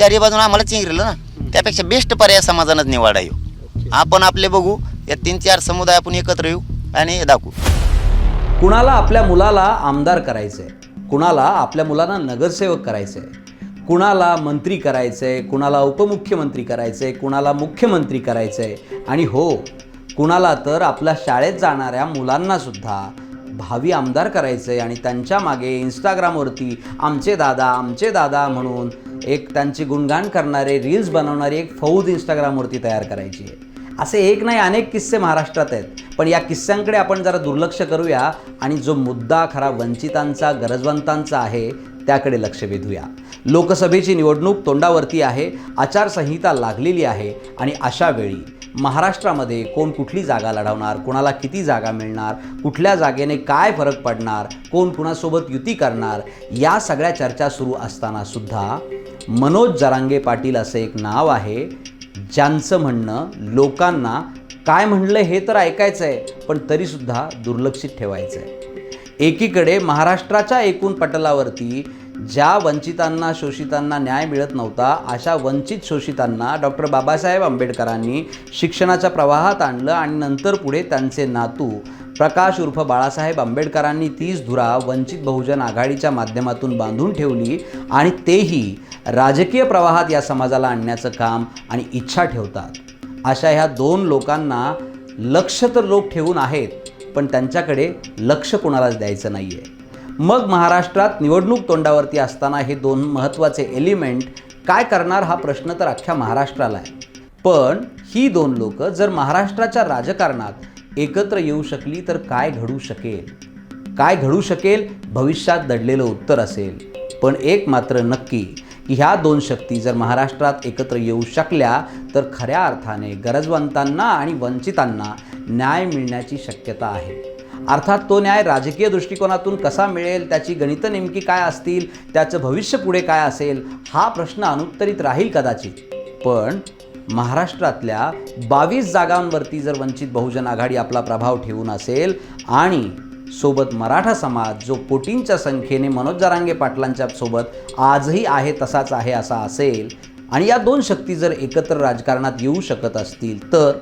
चारी बाजून आम्हाला चिंगरिलं ना. त्यापेक्षा बेस्ट पर्याय समाधानात निवडा येऊ. आपण आपले बघू या तीन चार समुदाय आपण एकत्र येऊ आणि दाखवू. कुणाला आपल्या मुलाला आमदार करायचं आहे कुणाला आपल्या मुलांना नगरसेवक करायचं आहे कुणाला मंत्री करायचं आहे कुणाला उपमुख्यमंत्री करायचं आहे कुणाला मुख्यमंत्री करायचं आहे आणि हो कुणाला तर आपल्या शाळेत जाणाऱ्या मुलांनासुद्धा भावी आमदार करायचं आहे आणि त्यांच्या मागे इंस्टाग्रामवरती आमचे दादा आमचे दादा म्हणून एक त्यांची गुणगान करणारे रील्स बनवणारी एक फौज इंस्टाग्रामवरती तयार करायची आहे. असे एक नाही अनेक किस्से महाराष्ट्रात आहेत. पण या किस्स्यांकडे आपण जरा दुर्लक्ष करूया आणि जो मुद्दा खरा वंचितांचा गरजवंतांचा आहे त्याकडे लक्ष वेधूया. लोकसभेची निवडणूक तोंडावरती आहे आचारसंहिता लागलेली आहे आणि अशा वेळी महाराष्ट्रामध्ये कोण कुठली जागा लढवणार कोणाला किती जागा मिळणार कुठल्या जागेने काय फरक पडणार कोण कुणासोबत युती करणार या सगळ्या चर्चा सुरू असताना सुद्धा मनोज जरांगे पाटील असं एक नाव आहे ज्यांचं म्हणणं लोकांना काय म्हणलं हे तर ऐकायचं आहे पण तरीसुद्धा दुर्लक्षित ठेवायचं आहे एकीकडे महाराष्ट्राच्या एकूण पटलावरती ज्या वंचितांना शोषितांना न्याय मिळत नव्हता अशा वंचित शोषितांना डॉक्टर बाबासाहेब आंबेडकरांनी शिक्षणाच्या प्रवाहात आणलं आणि नंतर पुढे त्यांचे नातू प्रकाश उर्फ बाळासाहेब आंबेडकरांनी तीच धुरा वंचित बहुजन आघाडीच्या माध्यमातून बांधून ठेवली आणि तेही राजकीय प्रवाहात या समाजाला आणण्याचं काम आणि इच्छा ठेवतात. अशा ह्या दोन लोकांना लक्ष तर लोक ठेवून आहेत पण त्यांच्याकडे लक्ष कोणालाच द्यायचं नाही आहे मग महाराष्ट्रात निवडणूक तोंडावरती असताना हे दोन महत्त्वाचे एलिमेंट काय करणार हा प्रश्न तर अख्ख्या महाराष्ट्राला आहे. पण ही दोन लोक जर महाराष्ट्राच्या राजकारणात एकत्र येऊ शकली तर काय घडू शकेल? काय घडू शकेल? भविष्यात दडलेलं उत्तर असेल. पण एक मात्र नक्की की ह्या दोन शक्ती जर महाराष्ट्रात एकत्र येऊ शकल्या तर खऱ्या अर्थाने गरजवंतांना आणि वंचितांना न्याय मिळण्याची शक्यता आहे. अर्थात तो न्याय राजकीय दृष्टिकोनातून कसा मिळेल त्याची गणितं नेमकी काय असतील त्याचं भविष्य पुढे काय असेल हा प्रश्न अनुत्तरित राहील कदाचित. पण महाराष्ट्रातल्या बावीस जागांवरती जर वंचित बहुजन आघाडी आपला प्रभाव ठेवून असेल आणि सोबत मराठा समाज जो कोटींच्या संख्येने मनोज जरांगे पाटलांच्या सोबत आजही आहे तसाच आहे असा असेल आणि या दोन शक्ती जर एकत्र राजकारणात येऊ शकत असतील तर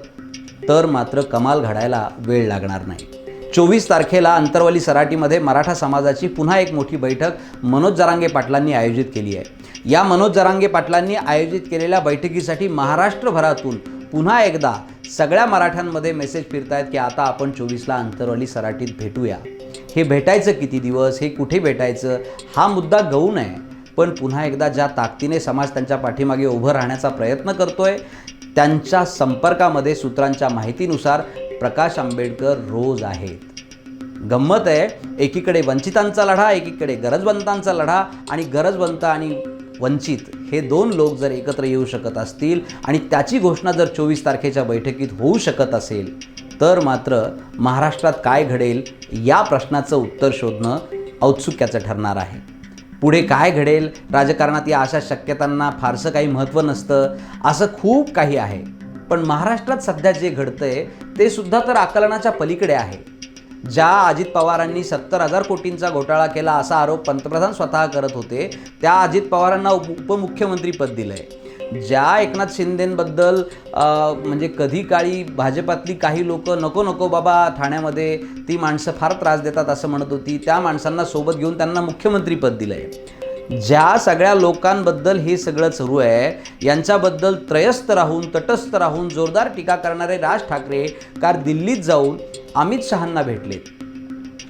तर मात्र कमाल घडायला वेळ लागणार नाही. चोवीस तारखेला अंतरवली सराटीमध्ये मराठा समाजाची पुन्हा एक मोठी बैठक मनोज जरांगे पाटलांनी आयोजित केली आहे. या मनोज जरांगे पाटलांनी आयोजित केलेल्या बैठकीसाठी महाराष्ट्रभरातून पुन्हा एकदा सगळ्या मराठ्यांमध्ये मेसेज फिरतायत की आता आपण चोवीसला अंतरवली सराटीत भेटूया. हे भेटायचं किती दिवस? हे कुठे भेटायचं? हा मुद्दा गौण आहे पण पुन्हा एकदा ज्या ताकदीने समाज त्यांच्या पाठीमागे उभं राहण्याचा प्रयत्न करतोय त्यांच्या संपर्कामध्ये सूत्रांच्या माहितीनुसार प्रकाश आंबेडकर रोज आहेत. गंमत आहे एकीकडे वंचितांचा लढा एकीकडे गरजवंतांचा लढा आणि गरजवंत आणि वंचित हे दोन लोक जर एकत्र येऊ शकत असतील आणि त्याची घोषणा जर चोवीस तारखेच्या बैठकीत होऊ शकत असेल तर मात्र महाराष्ट्रात काय घडेल या प्रश्नाचं उत्तर शोधणं औत्सुक्याचं ठरणार आहे. पुढे काय घडेल? राजकारणात या अशा शक्यतांना फारसं काही महत्त्व नसतं. असं खूप काही आहे. पण महाराष्ट्रात सध्या जे घडतंय ते सुद्धा तर आकलनाच्या पलीकडे आहे. ज्या अजित पवारांनी सत्तर हजार कोटींचा घोटाळा केला असा आरोप पंतप्रधान स्वतः करत होते त्या अजित पवारांना उपमुख्यमंत्रीपद दिलं आहे ज्या एकनाथ शिंदेंबद्दल म्हणजे कधी काळी भाजपातली काही लोक नको नको बाबा ठाण्यामध्ये ती माणसं फार त्रास देतात असं म्हणत होती त्या माणसांना सोबत घेऊन त्यांना मुख्यमंत्रीपद दिलं आहे ज्या सगळ्या लोकांबद्दल हे सगळं सुरू आहे यांच्याबद्दल त्रयस्थ राहून तटस्थ राहून जोरदार टीका करणारे राज ठाकरे कार दिल्लीत जाऊन अमित शहांना भेटले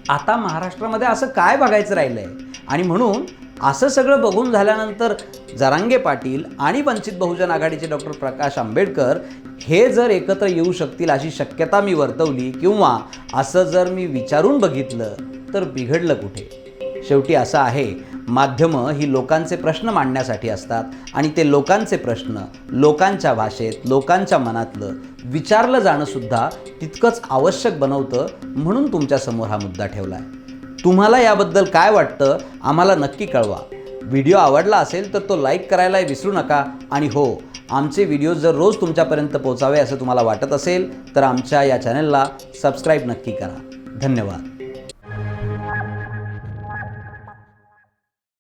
आता महाराष्ट्रामध्ये असं काय बघायचं राहिलं आहे आणि म्हणून असं सगळं बघून झाल्यानंतर जरांगे पाटील आणि वंचित बहुजन आघाडीचे डॉक्टर प्रकाश आंबेडकर हे जर एकत्र येऊ शकतील अशी शक्यता मी वर्तवली किंवा असं जर मी विचारून बघितलं तर बिघडलं कुठे? शेवटी असं आहे माध्यमं ही लोकांचे प्रश्न मांडण्यासाठी असतात आणि ते लोकांचे प्रश्न लोकांच्या भाषेत लोकांच्या मनातलं विचारलं जाणंसुद्धा तितकंच आवश्यक बनवतं म्हणून तुमच्यासमोर हा मुद्दा ठेवला आहे तुम्हाला याबद्दल काय वाटतं आम्हाला नक्की कळवा. व्हिडिओ आवडला असेल तर तो लाईक करायला विसरू नका आणि हो आमचे व्हिडिओ जर रोज तुमच्यापर्यंत पोचावे असं तुम्हाला वाटत असेल तर आमच्या या चॅनलला सबस्क्राईब नक्की करा. धन्यवाद.